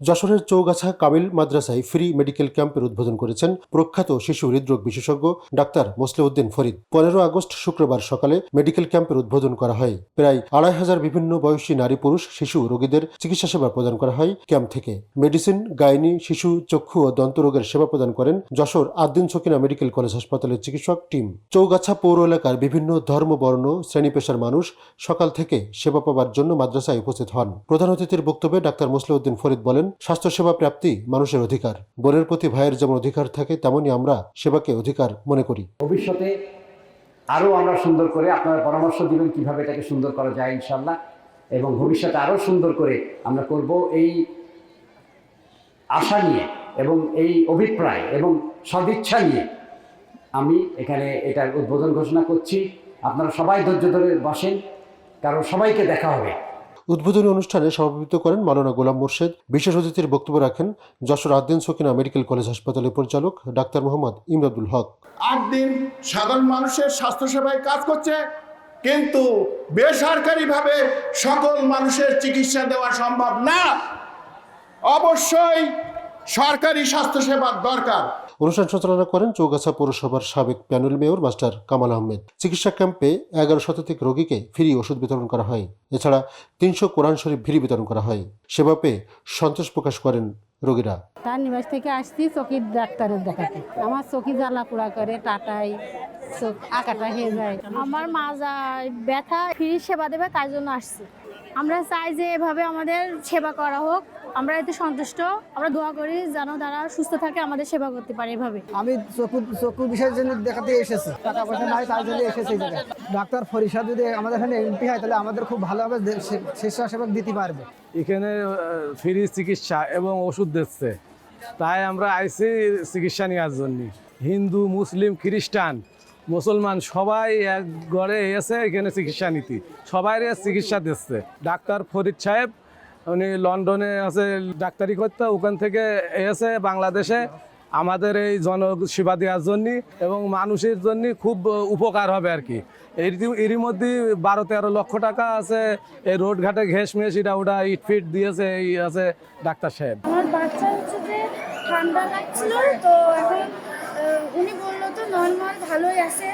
যশোরের চৌগাছা কামিল মাদ্রাসায় free medical ক্যাম্পের উদ্বোধন করেছেন প্রখ্যাত শিশু হৃদরোগ বিশেষজ্ঞ ডাক্তার মোসলেউদ্দিন ফরিদ। পনেরো আগস্ট শুক্রবার সকালে মেডিকেল ক্যাম্পের উদ্বোধন করা হয়। প্রায় আড়াই হাজার বিভিন্ন বয়সী নারী পুরুষ, শিশু রোগীদের চিকিৎসা সেবা প্রদান করা হয় ক্যাম্প থেকে। মেডিসিন, গাইনি, শিশু, চক্ষু ও দন্তরোগের সেবা প্রদান করেন যশোর আদ্দিন সকিনা মেডিকেল কলেজ হাসপাতালের চিকিৎসক টিম। চৌগাছা পৌর এলাকার বিভিন্ন ধর্ম, বর্ণ, শ্রেণি পেশার মানুষ সকাল থেকে সেবা পাওয়ার জন্য মাদ্রাসায় উপস্থিত হন। প্রধান অতিথির বক্তব্যে ডাক্তার মুসলিউদ্দিন ফরিদ বলেন স্বাস্থ্যসেবা প্রাপ্তি মানুষের অধিকার। বোনের প্রতি ভাইয়ের যেমন অধিকার থাকে, তেমনই আমরা সেবাকে অধিকার মনে করি। ভবিষ্যতে আরও আমরা সুন্দর করে আপনারা পরামর্শ দিবেন কীভাবে এটাকে সুন্দর করা যায় ইনশাল্লাহ এবং ভবিষ্যতে আরও সুন্দর করে আমরা করব এই আশা নিয়ে এবং এই অভিপ্রায় এবং সদিচ্ছা নিয়ে আমি এখানে এটার উদ্বোধন ঘোষণা করছি। আপনারা সবাই ধৈর্য ধরে বসেন কারণ সবাইকে দেখা হবে। উদ্বোধনী অনুষ্ঠানে সভাপতিত্ব করেন মাওলানা গোলাম মোর্শেদ। বিশেষ অতিথির বক্তব্য রাখেন যশোর আদ্দিন সকিনা মেডিকেল কলেজ হাসপাতালের পরিচালক ডাক্তার মোহাম্মদ ইমরাদুল হক। আট দিন সাধারণ মানুষের স্বাস্থ্যসেবায় কাজ করছে, কিন্তু বেসরকারিভাবে সকল মানুষের চিকিৎসা দেওয়া সম্ভব না। অবশ্যই সরকারি স্বাস্থ্যসেবার দরকার। অনুষ্ঠান সঞ্চালনা করেন চৌগাছা পৌরসভার সাবেক panel mayor master Kamal Ahmed. চিকিৎসা ক্যাম্পে এগারো শতাধিক রোগীকে ফ্রি ওষুধ বিতরণ করা হয়। এছাড়া তিনশো কোরআন শরীফ ফ্রি বিতরণ করা হয়। সেবা পেয়ে সন্তোষ প্রকাশ করেন রোগীরা। তার নিবাস থেকে আসছি চকির ডাক্তারের দেখাতে। আমার চকি জ্বালা পোড়া করে টাটাই চোখ আঁকাটা হয়ে যায়। আমার মাজায় ব্যথা ফ্রি সেবা দেবে তাই জন্য আসছি। আমরা চাই যে এভাবে আমাদের সেবা করা হোক। আমরা এতে সন্তুষ্ট। আমরা দোয়া করি যেন তারা সুস্থ থাকে আমাদের সেবা করতে পারে এভাবে। আমি চকু চকু বিষয়ের জন্য দেখাতে এসেছি। টাকা পয়সা নাই তার জন্য এসেছি ডাক্তার ফরিসা যদি আমাদের এখানে এমপি হয় তাহলে আমাদের খুব ভালোভাবে দে- সে- স্বেচ্ছাসেবক দিতে পারবে। এখানে ফ্রি চিকিৎসা এবং ওষুধ দিচ্ছে। তাই আমরা আইসি চিকিৎসা নেওয়ার জন্য। হিন্দু মুসলিম খ্রিস্টান মুসলমান সবাই এক ঘরে এসে এখানে চিকিৎসা নীতি। সবাই চিকিৎসা দিচ্ছে। ডাক্তার ফরিদ সাহেব উনি লন্ডনে আছে, ডাক্তারি করতে, ওখান থেকে এসে বাংলাদেশে আমাদের এই জনসেবা দেওয়ার জন্য এবং মানুষের জন্য খুব উপকার হবে আর কি। এর এরই মধ্যে বারো তেরো লক্ষ টাকা আছে, এই রোড ঘাটে ঘেস মেস এটা ওটা ইট ফিট দিয়েছে, এই আছে ডাক্তার সাহেব। আমার বাচ্চা হচ্ছে যে ঠান্ডা লাগছিল, তো উনি বলল তো নর্মাল ভালোই আছে।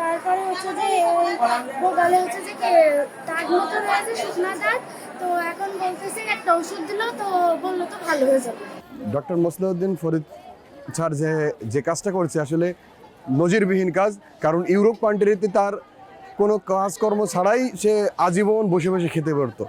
তারপরে হচ্ছে যে গালে হচ্ছে যে দাগ মতো হয়েছে শুকনা দাগ। তো এখন বলতেছে একটা ওষুধ দিল তো বলল তো ভালো হয়ে যাবে। ডক্টর মোসলেউদ্দিন ফরিদ স্যার যে যে কাজটা করছে আসলে নজিরবিহীন কাজ কারণ ইউরোপ কান্ট্রিতে তার কোনো কাজকর্ম ছাড়াই সে আজীবন বসে বসে খেতে পারতো।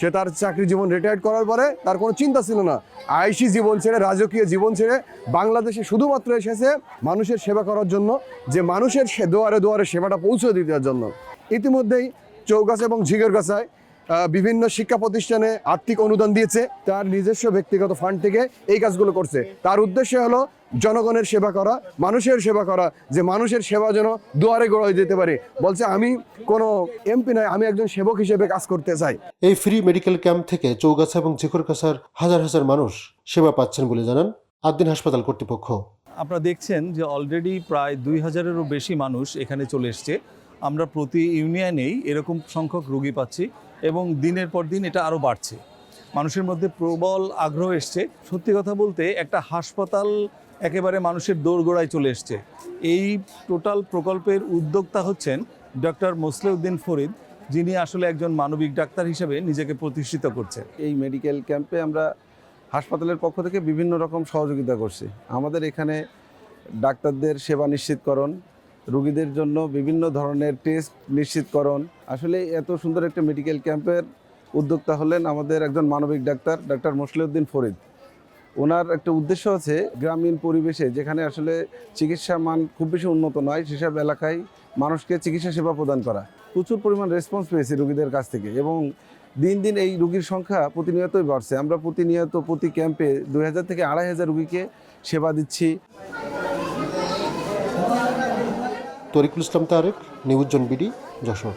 সে তার চাকরি জীবন রিটায়ার্ড করার পরে তার কোনো চিন্তা ছিল না। আইসি জীবন ছেড়ে রাজকীয় জীবন ছেড়ে বাংলাদেশে শুধুমাত্র এসেছে মানুষের সেবা করার জন্য যে মানুষের সে- দুয়ারে দুয়ারে সেবাটা পৌঁছে দেওয়ার জন্য। ইতিমধ্যেই চৌগাছা এবং ঝিগেরগাছায় আহ, বিভিন্ন শিক্ষা প্রতিষ্ঠানে আর্থিক অনুদান দিয়েছে তার নিজস্ব ব্যক্তিগত ফান্ড থেকে এই কাজগুলো করছে। তার উদ্দেশ্য হলো জনগণের সেবা করা মানুষের সেবা করা যে মানুষের সেবা যেন দুয়ারে গড়ায় যেতে পারে। বলছে আমি কোনো এমপি নয় আমি একজন সেবক হিসেবে কাজ করতে চাই। এই ফ্রি মেডিকেল ক্যাম্প থেকে চৌগাছা এবং ঝিকরগাছার হাজার হাজার মানুষ সেবা পাচ্ছেন বলে জানান আদ্দিন হাসপাতাল কর্তৃপক্ষ। আপনারা দেখছেন যে অলরেডি প্রায় দুই হাজারেরও বেশি মানুষ এখানে চলে এসছে। আমরা প্রতি ইউনিয়নেই এরকম সংখ্যক রোগী পাচ্ছি এবং দিনের পর দিন এটা আরও বাড়ছে। মানুষের মধ্যে প্রবল আগ্রহ এসছে। সত্যি কথা বলতে একটা হাসপাতাল একেবারে মানুষের দোরগোড়ায় চলে এসছে। এই টোটাল প্রকল্পের উদ্যোক্তা হচ্ছেন ডক্টর মোসলেউদ্দিন ফরিদ, যিনি আসলে একজন মানবিক ডাক্তার হিসেবে নিজেকে প্রতিষ্ঠিত করছেন। এই মেডিকেল ক্যাম্পে আমরা হাসপাতালের পক্ষ থেকে বিভিন্ন রকম সহযোগিতা করছি। আমাদের এখানে ডাক্তারদের সেবা নিশ্চিতকরণ রুগীদের জন্য বিভিন্ন ধরনের টেস্ট নিশ্চিতকরণ। আসলে এত সুন্দর একটা মেডিকেল ক্যাম্পের উদ্যোক্তা হলেন আমাদের একজন মানবিক ডাক্তার ডাক্তার মসলিউদ্দিন ফরিদ। ওনার একটা উদ্দেশ্য আছে গ্রামীণ পরিবেশে, যেখানে আসলে চিকিৎসা মান খুব বেশি উন্নত নয়, সেসব এলাকায় মানুষকে চিকিৎসা সেবা প্রদান করা। প্রচুর পরিমাণ রেসপন্স পেয়েছি রুগীদের কাছ থেকে এবং দিন দিন এই রুগীর সংখ্যা প্রতিনিয়তই বাড়ছে। আমরা প্রতিনিয়ত প্রতি ক্যাম্পে দুই হাজার থেকে আড়াই হাজার রুগীকে সেবা দিচ্ছি। তরিকুল ইসলাম তারেক নিউজন বিডি যশোর।